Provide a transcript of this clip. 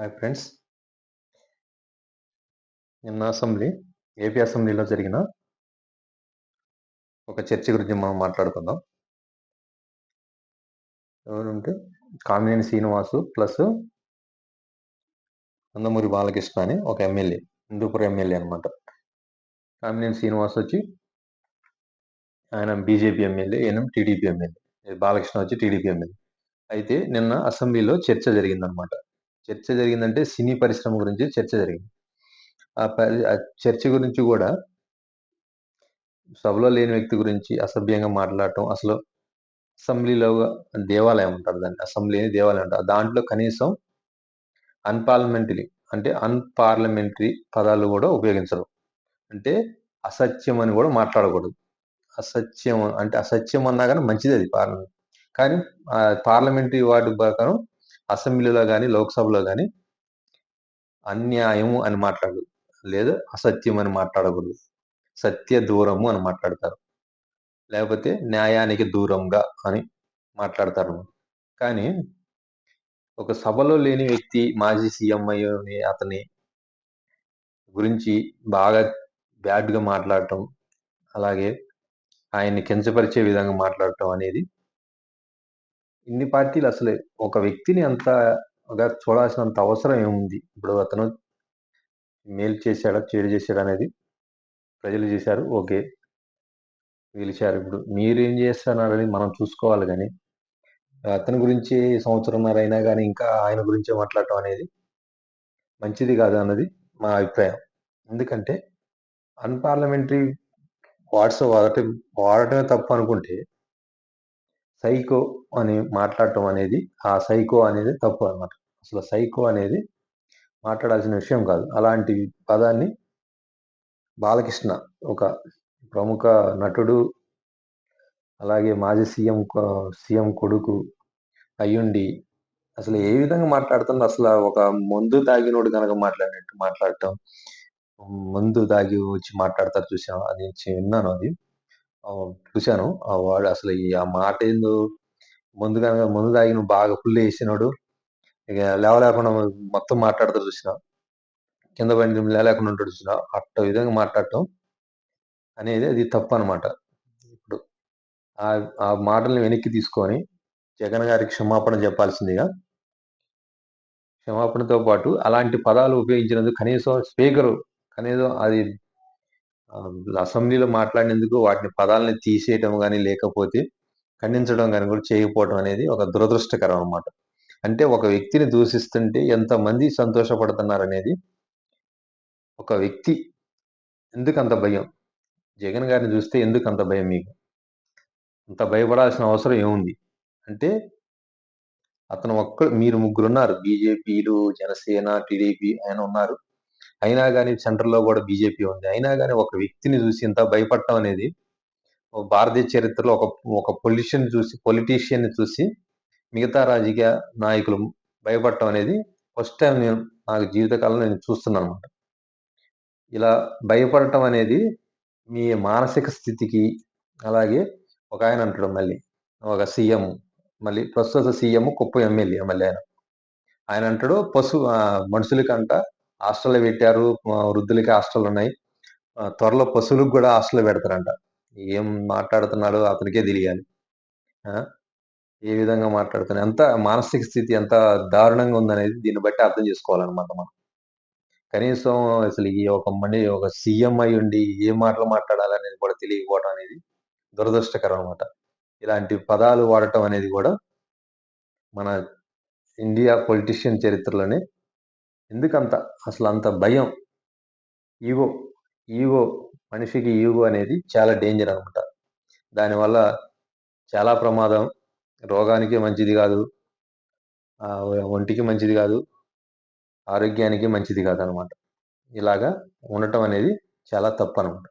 Hi friends. నిన్న assembly AP అసెంబ్లీలో జరిగిన ఒక చర్చ గురించి మనం మాట్లాడుకుందాం. ఎవరుంటే కామినేని శ్రీనివాసు ప్లస్ నందమూరి బాలకృష్ణ అని ఒక ఎమ్మెల్యే హిందూపురం ఎమ్మెల్యే అనమాట కామినేని శ్రీనివాస్ వచ్చి ఆయన బీజేపీ ఎమ్మెల్యే ఈయన టీడీపీ ఎమ్మెల్యే బాలకృష్ణ వచ్చి టీడీపీ ఎమ్మెల్యే. అయితే నిన్న అసెంబ్లీలో చర్చ జరిగిందనమాట చర్చ జరిగిందంటే సినీ పరిశ్రమ గురించి చర్చ జరిగింది. ఆ పరి ఆ చర్చ గురించి కూడా సభలో లేని వ్యక్తి గురించి అసభ్యంగా మాట్లాడటం అసలు అసెంబ్లీలో దేవాలయం ఉంటారు దాన్ని అసెంబ్లీ దేవాలయం ఉంటారు దాంట్లో కనీసం అన్పార్లమెంటరీ అంటే అన్పార్లమెంటరీ పదాలు కూడా ఉపయోగించరు. అంటే అసత్యం అని కూడా మాట్లాడకూడదు. అసత్యం అంటే అసత్యం అన్నా కానీ మంచిది అది పార్లమెంట్. కానీ పార్లమెంటరీ వార్డు ప్రకారం అసెంబ్లీలో కానీ లోక్సభలో కానీ అన్యాయము అని మాట్లాడు లేదా అసత్యం అని మాట్లాడకూడదు. సత్య దూరము అని మాట్లాడతారు. లేకపోతే న్యాయానికి దూరంగా అని మాట్లాడతారు. కానీ ఒక సభలో లేని వ్యక్తి మాజీ సీఎం అయ్యని అతని గురించి బాగా బ్యాడ్గా మాట్లాడటం అలాగే ఆయన్ని కించపరిచే విధంగా మాట్లాడటం అనేది ఇన్ని పార్టీలు అసలు. ఒక వ్యక్తిని అంతగా చూడాల్సినంత అవసరం ఏముంది? ఇప్పుడు అతను మేలు చేశాడా చెడు చేశాడా అనేది ప్రజలు చేశారు. ఓకే. గెలిచారు ఇప్పుడు మీరు ఏం చేస్తున్నారని మనం చూసుకోవాలి కానీ అతని గురించి సంవత్సరంన్నర అయినా కానీ ఇంకా ఆయన గురించే మాట్లాడటం అనేది మంచిది కాదు అన్నది మా అభిప్రాయం. ఎందుకంటే అన్పార్లమెంటరీ వాట్స్ వాడటం వాడటమే తప్పు అనుకుంటే సైకో అని మాట్లాడటం అనేది ఆ సైకో అనేది తప్పు అనమాట అసలు సైకో అనేది మాట్లాడాల్సిన విషయం కాదు. అలాంటి పదాన్ని బాలకృష్ణ ఒక ప్రముఖ నటుడు అలాగే మాజీ సీఎం సీఎం కొడుకు అయ్యుండి అసలు ఏ విధంగా మాట్లాడుతుంది అసలు ఒక మందు తాగినోడు కనుక మాట్లాడినట్టు మాట్లాడటం మందు తాగి వచ్చి మాట్లాడతారు చూసాం అది విన్నాను అది. చూశాను. ఆ వాడు అసలు ఈ ఆ మాట ఏందో ముందు కనుక ముందు తాగి నువ్వు బాగా ఫుల్ వేసినాడు. ఇక లేవలేకుండా మొత్తం మాట్లాడతారు చూసిన. కింద పడి లేకుండా ఉంటాడు చూసిన. అట్ట విధంగా మాట్లాడటం అనేది అది తప్పు అనమాట ఇప్పుడు ఆ ఆ మాటల్ని వెనక్కి తీసుకొని జగన్ గారికి క్షమాపణ చెప్పాల్సిందిగా క్షమాపణతో పాటు అలాంటి పదాలు ఉపయోగించినందుకు కనీసం స్పీకరు కనీసం అది అసెంబ్లీలో మాట్లాడినందుకు వాటిని పదాలని తీసేయటం కానీ లేకపోతే ఖండించడం కానీ కూడా చేయకపోవడం అనేది ఒక దురదృష్టకరం అనమాట అంటే ఒక వ్యక్తిని దూషిస్తుంటే ఎంతమంది సంతోషపడుతున్నారు అనేది ఒక వ్యక్తి ఎందుకు అంత భయం? జగన్ గారిని చూస్తే ఎందుకు అంత భయం మీకు? అంత భయపడాల్సిన అవసరం ఏముంది? అంటే అతను ఒక్క మీరు ముగ్గురు ఉన్నారు బీజేపీలు జనసేన టీడీపీ ఆయన ఉన్నారు. అయినా కానీ సెంటర్లో కూడా బీజేపీ ఉంది. అయినా కానీ ఒక వ్యక్తిని చూసి ఇంత భయపడటం అనేది భారతీయ చరిత్రలో ఒక ఒక పొలిషన్ చూసి పొలిటీషియన్ చూసి మిగతా రాజకీయ నాయకులు భయపడటం అనేది ఫస్ట్ టైం నేను నాకు జీవితకాలంలో నేను చూస్తున్నాను అనమాట ఇలా భయపడటం అనేది మీ మానసిక స్థితికి అలాగే ఒక ఆయన అంటాడు మళ్ళీ ఒక సీఎం మళ్ళీ ప్రస్తుత సీఎం కుప్ప ఎమ్మెల్యే మళ్ళీ ఆయన. ఆయన అంటాడు పశు మనుషులకంట హాస్టల్ పెట్టారు. వృద్ధులకి హాస్టల్ ఉన్నాయి. త్వరలో పశువులకు కూడా హాస్టల్ పెడతారంట. ఏం మాట్లాడుతున్నాడో అతనికే తెలియాలి. ఏ విధంగా మాట్లాడుతున్నాడు? ఎంత మానసిక స్థితి ఎంత దారుణంగా ఉందనేది దీన్ని బట్టి అర్థం చేసుకోవాలన్నమాట మనం. కనీసం అసలు ఈ ఒక మనీ ఒక సీఎం అయి ఉండి ఏ మాటలు మాట్లాడాలనేది కూడా తెలియకపోవడం అనేది దురదృష్టకరం అనమాట ఇలాంటి పదాలు వాడటం అనేది కూడా మన ఇండియా పొలిటీషియన్ చరిత్రలోనే ఎందుకంత? అసలు అంత భయం. ఈగో ఈగో మనిషికి ఈగో అనేది చాలా డేంజర్ అనమాట దానివల్ల చాలా ప్రమాదం. రోగానికి మంచిది కాదు. ఒంటికి మంచిది కాదు. ఆరోగ్యానికి మంచిది కాదు అనమాట ఇలాగా ఉండటం అనేది చాలా తప్పు అనమాట